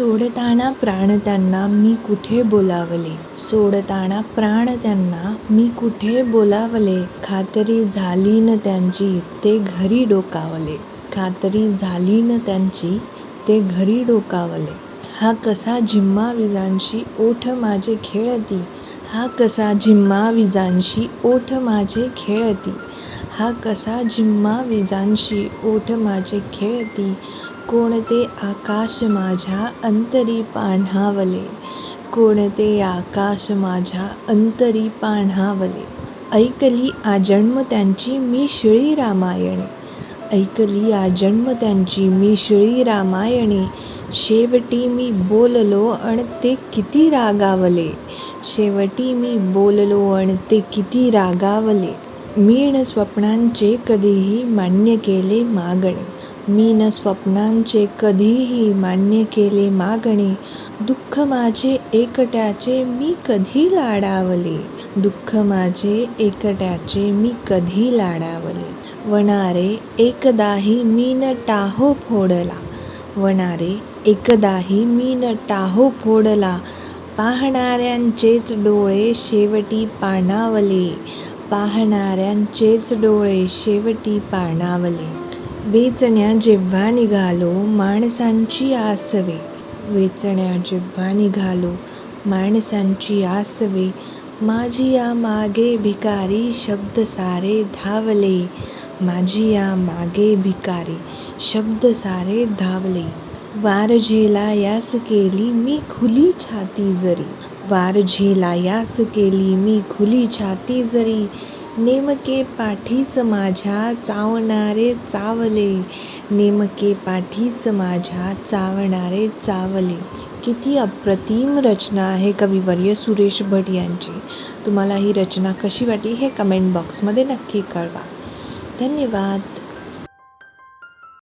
सोडताना प्राण त्यांना मी कुठे बोलावले? सोडताना प्राण त्यांना मी कुठे बोलावले? खात्री झाली न त्यांची ते घरी डोकावले. खात्री झाली न त्यांची ते घरी डोकावले. हा कसा झिम्मा विजांशी ओठ माझे खेळती? हा कसा झिम्मा विजांशी ओठ माझे खेळती? हा कसा झिम्मा विजांशी ओठ माझे खेळती? कोणते आकाश माझ्या अंतरी पान्हावले कोणते आकाश माझ्या अंतरी पान्हावले ऐकली आजन्म त्यांची मी शिळी रामायणे. ऐकली आजन्म त्यांची मी शिळी रामायणे. शेवटी मी बोललो आणि ते किती रागावले? शेवटी मी बोललो आणि ते किती रागावले? मी न स्वप्नांचे कधीही मान्य केले मागणे. मी न स्वप्नांचे कधीही मान्य केले मागणे दुःख माझे एकट्याचे मी कधी लाडावले? दुःख माझे एकट्याचे मी कधी लाडावले? वनारे एकदाही मी न टाहो फोडला. वनारे एकदाही मी न टाहो फोडला. पाहणाऱ्यांचेच डोळे शेवटी पाणावले. पाहणाऱ्यांचेच डोळे शेवटी पाणावले. वेचण्या जेव्हा निघालो माणसांची आसवे. वेचण्या जेव्हा निघालो माणसांची आसवे. माझी या मागे भिकारी शब्द सारे धावले. माझी या मागे भिकारी शब्द सारे धावले. वार झेला यास केली मी खुली छाती जरी. वार झेला यास केली मी खुली छाती जरी. नेमके पाठीस माझ्या चावणारे चावले. नेमके पाठीस माझ्या चावणारे चावले. किती अप्रतिम रचना आहे कविवर्य सुरेश भट यांची. तुम्हाला ही रचना कशी वाटली हे कमेंट बॉक्समध्ये नक्की कळवा. धन्यवाद.